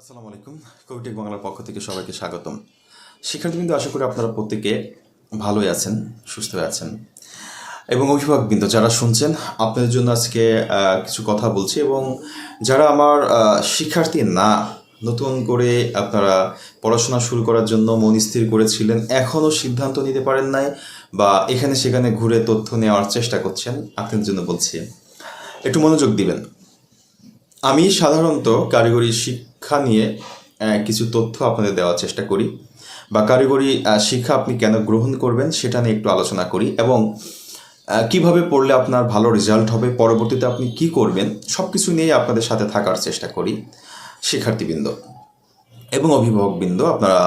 আসসালামু আলাইকুম। কবিটেক বাংলার পক্ষ থেকে সবাইকে স্বাগতম। শিক্ষার্থীবৃন্দ, আশা করি আপনারা প্রত্যেকে ভালোই আছেন সুস্থ আছেন। এবং অভিভাবকবৃন্দ, যারা শুনছেন, আপনাদের জন্য আজকে কিছু কথা বলছি এবং যারা আমার শিক্ষার্থী না, নতুন করে আপনারা পড়াশোনা শুরু করার জন্য মন স্থির করেছিলেন এখনও সিদ্ধান্ত নিতে পারেন নাই বা এখানে সেখানে ঘুরে তথ্য নেওয়ার চেষ্টা করছেন, আপনাদের জন্য বলছি। একটু মনোযোগ দিবেন। আমি সাধারণত কারিগরি শিক্ষা নিয়ে কিছু তথ্য আপনাদের দেওয়ার চেষ্টা করি। বা কারিগরি শিক্ষা আপনি কেন গ্রহণ করবেন সেটা নিয়ে একটু আলোচনা করি এবং কীভাবে পড়লে আপনার ভালো রেজাল্ট হবে, পরবর্তীতে আপনি কি করবেন সব কিছু নিয়ে আপনাদের সাথে থাকার চেষ্টা করি শিক্ষার্থীবৃন্দ। এবং অভিভাবকবৃন্দ, আপনারা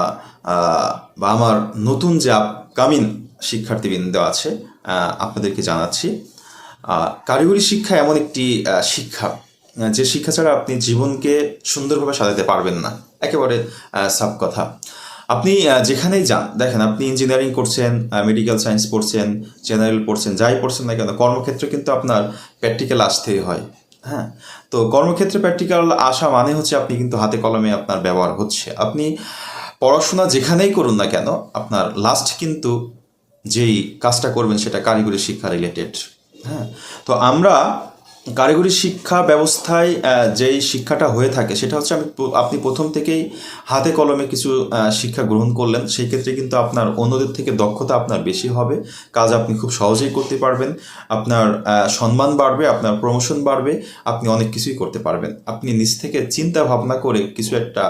বা আমার নতুন যে আপকামিং শিক্ষার্থীবৃন্দ আছে আপনাদেরকে জানাচ্ছি কারিগরি শিক্ষা এমন একটি শিক্ষা। যে শিক্ষা ছাড়া আপনি জীবনকে সুন্দরভাবে সাজাতে পারবেন না। একেবারে সাব কথা। আপনি যেখানেই যান, দেখেন আপনি ইঞ্জিনিয়ারিং করছেন মেডিকেল সায়েন্স পড়ছেন জেনারেল পড়ছেন, যাই পড়ছেন না কেন, কর্মক্ষেত্রে কিন্তু আপনার প্র্যাকটিক্যাল আসতেই হয়। হ্যাঁ? তো কর্মক্ষেত্রে প্র্যাকটিক্যাল আসা মানে হচ্ছে আপনি কিন্তু হাতে কলমে আপনার ব্যবহার হচ্ছে। আপনি পড়াশোনা যেখানেই করুন না কেন, আপনার লাস্ট কিন্তু যেই কাজটা করবেন সেটা কারিগরি শিক্ষা রিলেটেড হ্যাঁ? তো আমরা কারিগরি শিক্ষা ব্যবস্থায় যেই শিক্ষাটা হয়ে থাকে, সেটা হচ্ছে আমি আপনি প্রথম থেকেই হাতে কলমে কিছু শিক্ষা গ্রহণ করলেন, সেই ক্ষেত্রে কিন্তু আপনার অন্যদের থেকে দক্ষতা আপনার বেশি হবে, কাজ আপনি খুব সহজেই করতে পারবেন, আপনার সম্মান বাড়বে, আপনার প্রমোশন বাড়বে, আপনি অনেক কিছুই করতে পারবেন, আপনি নিজ থেকে চিন্তা ভাবনা করে কিছু একটা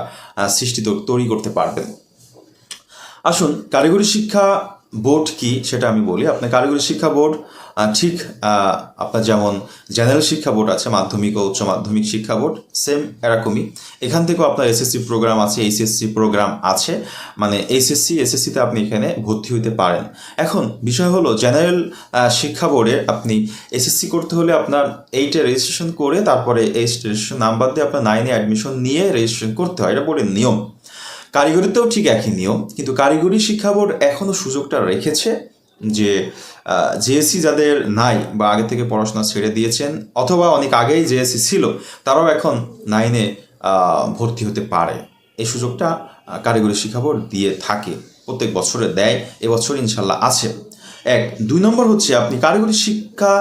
সৃষ্টি তৈরি করতে পারবেন। আসুন, কারিগরি শিক্ষা বোর্ড কি সেটা আমি বলি। আপনার কারিগরি শিক্ষা বোর্ড ঠিক আপনার যেমন জেনারেল শিক্ষা বোর্ড আছে, মাধ্যমিক ও উচ্চ মাধ্যমিক শিক্ষা বোর্ড সেম এরকমই। এখান থেকেও আপনার এসএসসি প্রোগ্রাম আছে এইচএসসি প্রোগ্রাম আছে। মানে এইচএসসি এসএসসিতে আপনি এখানে ভর্তি হতে পারেন। এখন বিষয় হলো জেনারেল শিক্ষা বোর্ডে আপনি এসএসসি করতে হলে আপনার এইটে রেজিস্ট্রেশন করে, তারপরে এই রেজিস্ট্রেশন নাম্বার দিয়ে আপনার নাইনে অ্যাডমিশন নিয়ে রেজিস্ট্রেশন করতে হয়। এটা বোর্ডের নিয়ম। কারিগরিতেও ঠিক একই নিয়ম, কিন্তু কারিগরি শিক্ষা বোর্ড এখনও সুযোগটা রেখেছে যে জেএসসি যাদের নাই বা আগে থেকে পড়াশোনা ছেড়ে দিয়েছেন, অথবা অনেক আগেই জেএসসি ছিল, তারাও এখন নাইনে ভর্তি হতে পারে। এই সুযোগটা কারিগরি শিক্ষা বোর্ড দিয়ে থাকে, প্রত্যেক বছরে দেয়, এবছর ইনশাল্লাহ আছে। এক। দুই নম্বর হচ্ছে, আপনি কারিগরি শিক্ষা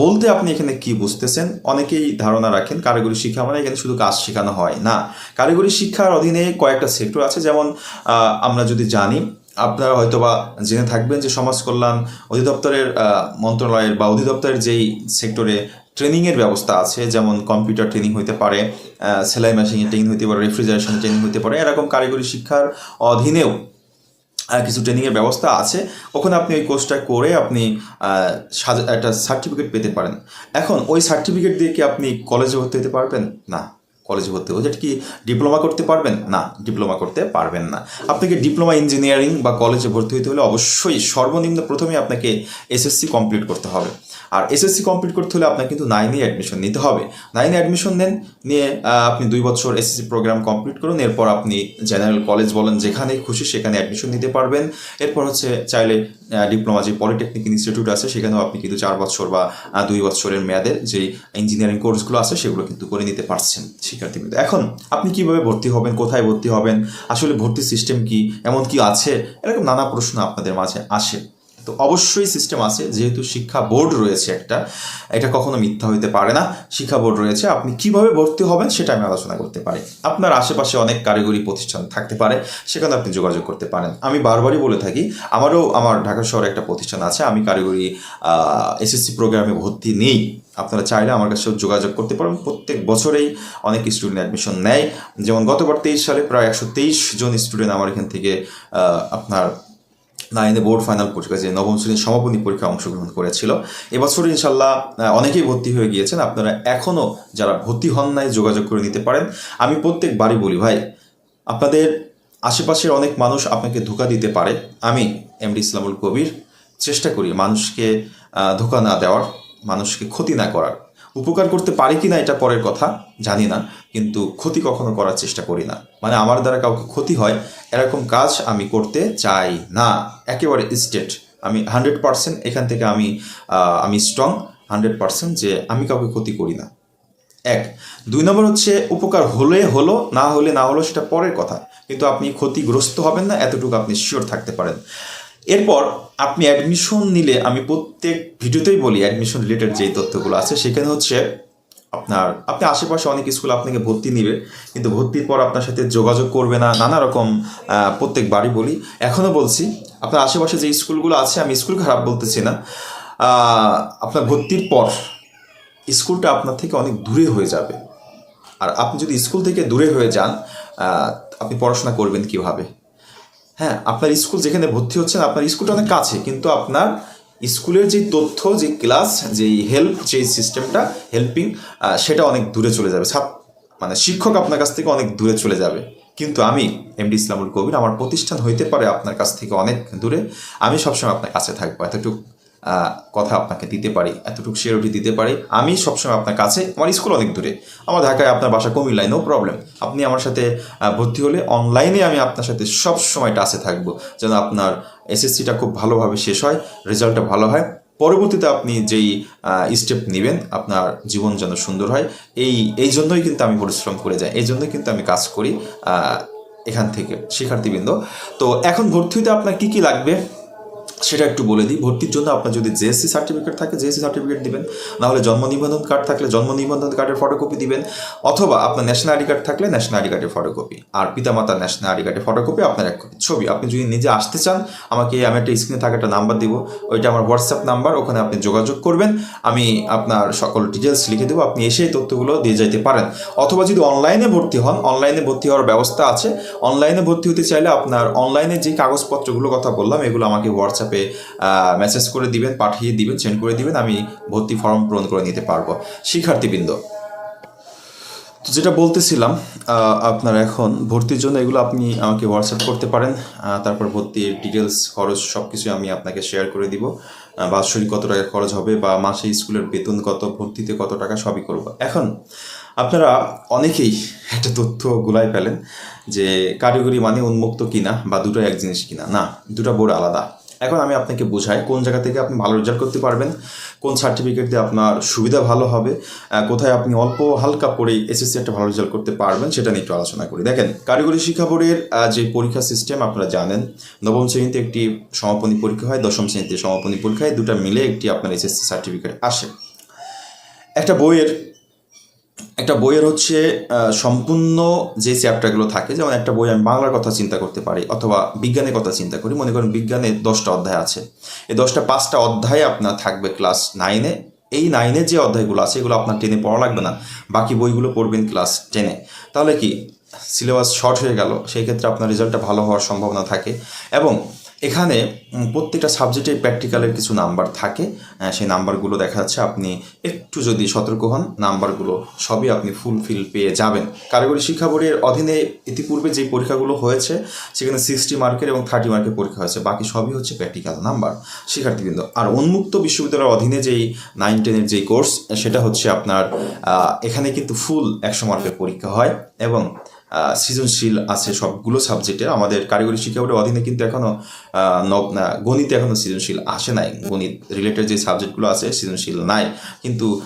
বলতে আপনি এখানে কি বুঝতেছেন? অনেকেই ধারণা রাখেন কারিগরি শিক্ষা মানে এখানে শুধু কাজ শেখানো হয় না। কারিগরি শিক্ষার অধীনে কয়েকটা সেক্টর আছে, যেমন আমরা যদি জানি, আপনারা হয়তোবা জেনে থাকবেন যে সমাজ কল্যাণ অধিদপ্তরের মন্ত্রণালয়ের বা অধিদপ্তরের যেই সেক্টরে ট্রেনিংয়ের ব্যবস্থা আছে, যেমন কম্পিউটার ট্রেনিং হতে পারে সেলাই মেশিনের ট্রেনিং হতে পারে রেফ্রিজারেশন ট্রেনিং হতে পারে, এরকম কারিগরি শিক্ষার অধীনেও কিছু ট্রেনিংয়ের ব্যবস্থা আছে। ওখানে আপনি ওই কোর্সটা করে আপনি একটা সার্টিফিকেট পেতে পারেন। এখন ওই সার্টিফিকেট দিয়ে কি আপনি কলেজে ভর্তি হতে পারবেন? না। কলেজে ভর্তি হতে কি ডিপ্লোমা করতে পারবেন? না ডিপ্লোমা করতে পারবেন না। আপনাকে ডিপ্লোমা ইঞ্জিনিয়ারিং বা কলেজে ভর্তি হতে হলে অবশ্যই সর্বনিম্ন প্রথমে আপনাকে এসএসসি কমপ্লিট করতে হবে। আর এসএসসি কমপ্লিট করতে হলে আপনাকে কিন্তু নাইনে অ্যাডমিশন নিতে হবে। নাইনে অ্যাডমিশন নেন, নিয়ে আপনি দুই বছর এসএসসি প্রোগ্রাম কমপ্লিট করুন, এরপর আপনি জেনারেল কলেজ বলেন, যেখানে খুশি সেখানে অ্যাডমিশন নিতে পারবেন। এরপর হচ্ছে চাইলে ডিপ্লোমা যে পলিটেকনিক ইনস্টিটিউট আছে, সেখানেও আপনি কিন্তু চার বছর বা দুই বছরের মেয়াদের যে ইঞ্জিনিয়ারিং কোর্সগুলো আছে, সেগুলো কিন্তু করে নিতে পারছেন শিক্ষার্থীবৃন্দ এখন আপনি কীভাবে ভর্তি হবেন, কোথায় ভর্তি হবেন, আসলে ভর্তি সিস্টেম কি, এমন কি আছে? এরকম নানা প্রশ্ন আপনাদের মাঝে আসে। তো অবশ্যই সিস্টেম আছে, যেহেতু শিক্ষা বোর্ড রয়েছে একটা, এটা কখনো মিথ্যা হইতে পারে না। শিক্ষা বোর্ড রয়েছে, আপনি কীভাবে ভর্তি হবেন সেটা আমি আলোচনা করতে পারি। আপনার আশেপাশে অনেক কারিগরি প্রতিষ্ঠান থাকতে পারে, সেখানে আপনি যোগাযোগ করতে পারেন। আমি বারবারই বলে থাকি, আমারও, আমার ঢাকা শহরে একটা প্রতিষ্ঠান আছে, আমি কারিগরি এসএসসি প্রোগ্রামে ভর্তি নেই। আপনারা চাইলে আমার কাছেও যোগাযোগ করতে পারেন। প্রত্যেক বছরেই অনেক স্টুডেন্ট অ্যাডমিশন নেয়। যেমন গতবার তেইশ সালে প্রায় একশো তেইশ জন স্টুডেন্ট আমার এখান থেকে আপনার নাইনে বোর্ড ফাইনাল পরীক্ষা, যে নবম শ্রেণির সমাপনী পরীক্ষায় অংশগ্রহণ করেছিল। এবছর ইনশাল্লাহ অনেকেই ভর্তি হয়ে গিয়েছেন। আপনারা এখনও যারা ভর্তি হন নাই, যোগাযোগ করে নিতে পারেন। আমি প্রত্যেকবারই বলি, ভাই, আপনাদের আশেপাশের অনেক মানুষ আপনাকে ধোকা দিতে পারে। আমি এমডি ইসলামুল কবির। চেষ্টা করি মানুষকে ধোকা না দেওয়ার, মানুষকে ক্ষতি না করার। উপকার করতে পারি কি না এটা পরের কথা, জানি না, কিন্তু ক্ষতি কখনো করার চেষ্টা করি না। মানে আমার দ্বারা কাউকে ক্ষতি হয়, এরকম কাজ আমি করতে চাই না। একেবারে স্টেট। আমি হান্ড্রেড পার্সেন্ট এখান থেকে আমি আমি স্ট্রং হান্ড্রেড পার্সেন্ট যে আমি কাউকে ক্ষতি করি না। এক। দুই নম্বর হচ্ছে উপকার হলে হলো, না হলে না হলো, সেটা পরের কথা। কিন্তু আপনি ক্ষতিগ্রস্ত হবেন না, এতটুকু আপনি শিওর থাকতে পারেন। এরপর আপনি অ্যাডমিশন নিলে আমি প্রত্যেক ভিডিওতেই বলি অ্যাডমিশন রিলেটেড যেই তথ্যগুলো আছে, সেখানে হচ্ছে আপনার, আপনি আশেপাশে অনেক স্কুল আপনাকে ভর্তি নিবে, কিন্তু ভর্তির পর আপনার সাথে যোগাযোগ করবে না, নানা রকম প্রত্যেকবারই বলি। এখনও বলছি, আপনার আশেপাশে যে স্কুলগুলো আছে, আমি স্কুল খারাপ বলতেছি না আপনার ভর্তির পর স্কুলটা আপনার থেকে অনেক দূরে হয়ে যাবে। আর আপনি যদি স্কুল থেকে দূরে হয়ে যান আপনি পড়াশোনা করবেন কীভাবে? হ্যাঁ আপনার স্কুল যেখানে ভর্তি হচ্ছেন, আপনার স্কুলটা অনেক কাছে, কিন্তু আপনার স্কুলের যে তথ্য, যে ক্লাস যেই হেল্প যেই সিস্টেমটা হেল্পিং সেটা অনেক দূরে চলে যাবে। মানে শিক্ষক আপনার কাছ থেকে অনেক দূরে চলে যাবে। কিন্তু আমি এমডি ইসলামুল কবির, আমার প্রতিষ্ঠান হইতে পারে আপনার কাছ থেকে অনেক দূরে। আমি সবসময় আপনার কাছে থাকব। এতটুকু কথা আপনাকে দিতে পারি, এতটুকু শিওরিটি দিতে পারি। আমি সবসময় আপনার কাছে, আমার স্কুল অনেক দূরে। আমার ঢাকায় আপনার বাসা কুমিল্লায় নো প্রবলেম আপনি আমার সাথে ভর্তি হলে অনলাইনে আমি আপনার সাথে সব সময় টাচে থাকব, যেন আপনার এসএসসিটা খুব ভালোভাবে শেষ হয় রেজাল্টটা ভালো হয়। পরবর্তীতে আপনি যেই স্টেপ নেবেন, আপনার জীবন যেন সুন্দর হয়, এই এই জন্যই কিন্তু আমি পরিশ্রম করে যাই, এই জন্যই কিন্তু আমি কাজ করি এখান থেকে শিক্ষার্থীবৃন্দ। তো এখন ভর্তি হতে আপনার কী কী লাগবে? সেটা একটু বলে দিই। ভর্তির জন্য আপনার যদি জেএসসি সার্টিফিকেট থাকে জেএসসি সার্টিফিকেট দিবেন। নাহলে জন্ম নিবন্ধন কার্ড থাকলে জন্ম নিবন্ধন কার্ডের ফটোকপি দিবেন। অথবা আপনার ন্যাশনাল আইডি কার্ড থাকলে ন্যাশনাল আইডি কার্ডের ফটোকপি আর পিতামাতার ন্যাশনাল আইডি কার্ডের ফটোকপি আপনার এক। ছবি, আপনি যদি নিজে আসতে চান, আমাকে আমি একটা স্ক্রিনে থাকা একটা নাম্বার দিব। ওইটা আমার হোয়াটসঅ্যাপ নাম্বার ওখানে আপনি যোগাযোগ করবেন। আমি আপনার সকল ডিটেলস লিখে দেবো। আপনি এসে এই তথ্যগুলো দিয়ে যাইতে পারেন। অথবা যদি অনলাইনে ভর্তি হন অনলাইনে ভর্তি হওয়ার ব্যবস্থা আছে। অনলাইনে ভর্তি হতে চাইলে আপনার অনলাইনে যে কাগজপত্রগুলো কথা বললাম, এগুলো আমাকে হোয়াটসঅ্যাপে মেসেজ করে দিবেন, পাঠিয়ে দিবেন সেন্ড করে দিবেন, আমি ভর্তি ফর্ম পূরণ করে নিতে পারব। শিক্ষার্থীবৃন্দ, তো যেটা বলতেছিলাম আপনার এখন ভর্তির জন্য এগুলো আপনি আমাকে হোয়াটসঅ্যাপ করতে পারেন তারপর ভর্তির ডিটেলস খরচ সব কিছু আমি আপনাকে শেয়ার করে দিব বাৎসরিক কত টাকা খরচ হবে বা মাসে স্কুলের বেতন কত, ভর্তিতে কত টাকা সবই করব। এখন আপনারা অনেকেই একটা তথ্য গুলাই ফেলেন যে কারিগরি মানে উন্মুক্ত কিনা বা দুটো এক জিনিস কিনা। না, দুটো বড় আলাদা। এখন আমি আপনাকে বোঝাই কোন জায়গা থেকে আপনি ভালো রেজাল্ট করতে পারবেন, কোন সার্টিফিকেট দিয়ে আপনার সুবিধা ভালো হবে কোথায় আপনি অল্প হালকা পড়েই এসএসসি একটা ভালো রেজাল্ট করতে পারবেন, সেটা নিয়ে একটু আলোচনা করি। দেখেন, কারিগরি শিক্ষা বোর্ডের যে পরীক্ষা সিস্টেম আপনারা জানেন, নবম শ্রেণীতে একটি সমাপনী পরীক্ষা হয়, দশম শ্রেণীতে সমাপনী পরীক্ষা হয়, দুটা মিলে একটি আপনার এসএসসি সার্টিফিকেট আসে। একটা বইয়ের একটা বইয়ের হচ্ছে সম্পূর্ণ যে চ্যাপ্টারগুলো থাকে, যেমন একটা বই আমি বাংলার কথা চিন্তা করতে পারি অথবা বিজ্ঞানের কথা চিন্তা করি, মনে করেন বিজ্ঞানের দশটা অধ্যায় আছে। এই দশটা পাঁচটা অধ্যায় আপনার থাকবে ক্লাস নাইনে এই নাইনের যে অধ্যায়গুলো আছে, এগুলো আপনার টেনে পড়া লাগবে না। বাকি বইগুলো পড়বেন ক্লাস টেনে তাহলে কি সিলেবাস শর্ট হয়ে গেল, সেই ক্ষেত্রে আপনার রেজাল্টটা ভালো হওয়ার সম্ভাবনা থাকে। এবং এখানে প্রত্যেকটা সাবজেক্টে প্র্যাকটিক্যালের কিছু নাম্বার থাকে। সেই নাম্বারগুলো দেখা যাচ্ছে আপনি একটু যদি সতর্ক হন নাম্বারগুলো সবই আপনি ফুলফিল পেয়ে যাবেন। কারিগরি শিক্ষা বোর্ডের অধীনে ইতিপূর্বে যে পরীক্ষাগুলো হয়েছে সেখানে সিক্সটি মার্কের এবং থার্টি মার্কের পরীক্ষা হয়েছে। বাকি সবই হচ্ছে প্র্যাকটিক্যাল নাম্বার শিক্ষার্থীবৃন্দ আর উন্মুক্ত বিশ্ববিদ্যালয়ের অধীনে যেই নাইন টেনের যেই কোর্স সেটা হচ্ছে আপনার এখানে কিন্তু ফুল একশো মার্কের পরীক্ষা হয় এবং সৃজনশীল আছে সবগুলো সাবজেক্টে আমাদের কারিগরি শিক্ষা বোর্ডের অধীনে কিন্তু এখনও আহ, নব- না, গণিতে এখনও সৃজনশীল আসে নাই। গণিত রিলেটেড যে সাবজেক্টগুলো আছে, সৃজনশীল নাই। কিন্তু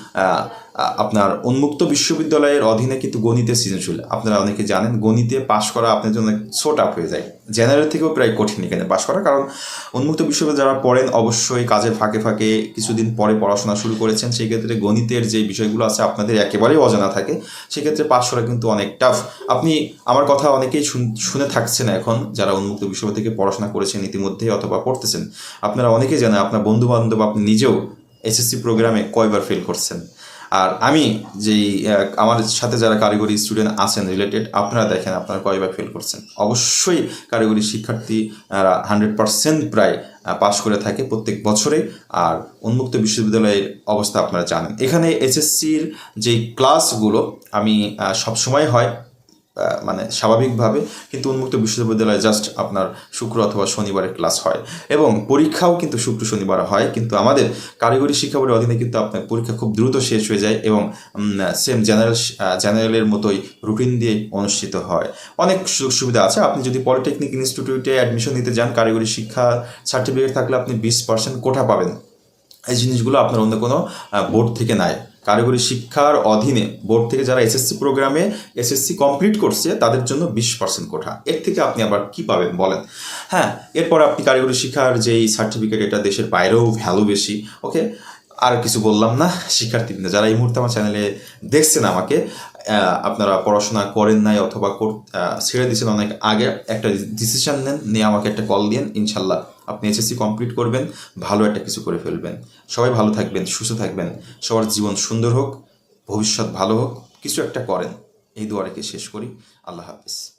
আপনার উন্মুক্ত বিশ্ববিদ্যালয়ের অধীনে কিন্তু গণিতে সৃজনশীল। আপনারা অনেকে জানেন, গণিতে পাশ করা আপনার জন্য ছোট আপ হয়ে যায়। জেনারেল থেকেও প্রায় কঠিন এখানে পাশ করা। কারণ, উন্মুক্ত বিশ্ববিদ্যালয়ে যারা পড়েন, অবশ্যই কাজের ফাঁকে ফাঁকে কিছুদিন পরে পড়াশোনা শুরু করেছেন। সেই ক্ষেত্রে গণিতের যে বিষয়গুলো আছে, আপনাদের একেবারেই অজানা থাকে। সেক্ষেত্রে পাশ করা কিন্তু অনেক টাফ আপনি, আমার কথা অনেকেই শুন- থাকছেন এখন, যারা উন্মুক্ত বিশ্ববিদ্যালয় থেকে পড়াশোনা করেছেন ইতিমধ্যেই অথবা পড়তেছেন। আপনারা অনেকেই জানেন, আপনার বন্ধু বান্ধব আপনি নিজেও এসএসসি প্রোগ্রামে কয়বার ফেল করছেন। আর আমি যেই আমার সাথে যারা কারিগরি স্টুডেন্ট আছেন রিলেটেড আপনারা দেখেন আপনারা কয়বার ফেল করছেন। অবশ্যই কারিগরি শিক্ষার্থী হান্ড্রেড পার্সেন্ট প্রায় পাশ করে থাকে প্রত্যেক বছরে। আর উন্মুক্ত বিশ্ববিদ্যালয়ের অবস্থা আপনারা জানেন। এখানে এসএসসির যেই ক্লাসগুলো আমি সবসময় হয় মানে স্বাভাবিকভাবে কিন্তু উন্মুক্ত বিশ্ববিদ্যালয়ে জাস্ট আপনার শুক্র অথবা শনিবারে ক্লাস হয়। এবং পরীক্ষাও কিন্তু শুক্র, শনিবার হয়, কিন্তু আমাদের কারিগরি শিক্ষা অধীনে কিন্তু আপনার পরীক্ষা খুব দ্রুত শেষ হয়ে যায় এবং সেম জেনারেল জেনারেলের মতোই রুটিন দিয়ে অনুষ্ঠিত হয়। অনেক সুযোগ সুবিধা আছে। আপনি যদি পলিটেকনিক ইনস্টিটিউটে অ্যাডমিশন নিতে যান, কারিগরি শিক্ষা সার্টিফিকেট থাকলে আপনি বিশ পার্সেন্ট কোঠা পাবেন। এই জিনিসগুলো আপনার অন্য কোনো বোর্ড থেকে নাই। কারিগরি শিক্ষার অধীনে বোর্ড থেকে যারা এসএসসি প্রোগ্রামে এসএসসি কমপ্লিট করছে, তাদের জন্য বিশ পার্সেন্ট কোঠা। এর থেকে আপনি আবার কি পাবেন বলেন? হ্যাঁ এরপর আপনি কারিগরি শিক্ষার যেই সার্টিফিকেট এটা দেশের বাইরেও ভ্যালু বেশি ওকে আর কিছু বললাম না, শিক্ষার্থীবৃন্দ, যারা এই মুহূর্তে আমার চ্যানেলে দেখছেন আমাকে আপনারা পড়াশোনা করেন নাই অথবা ছেড়ে দিয়েছেন অনেক আগে, একটা ডিসিশন নেন, নিয়ে আমাকে একটা কল দিন ইনশাল্লাহ আপনি এসএসসি কমপ্লিট করবেন, ভালো একটা কিছু করে ফেলবেন। সবাই ভালো থাকবেন, সুস্থ থাকবেন। সবার জীবন সুন্দর হোক, ভবিষ্যৎ ভালো হোক, কিছু একটা করেন। এই দুয়ারেকে শেষ করি। আল্লাহ হাফিজ।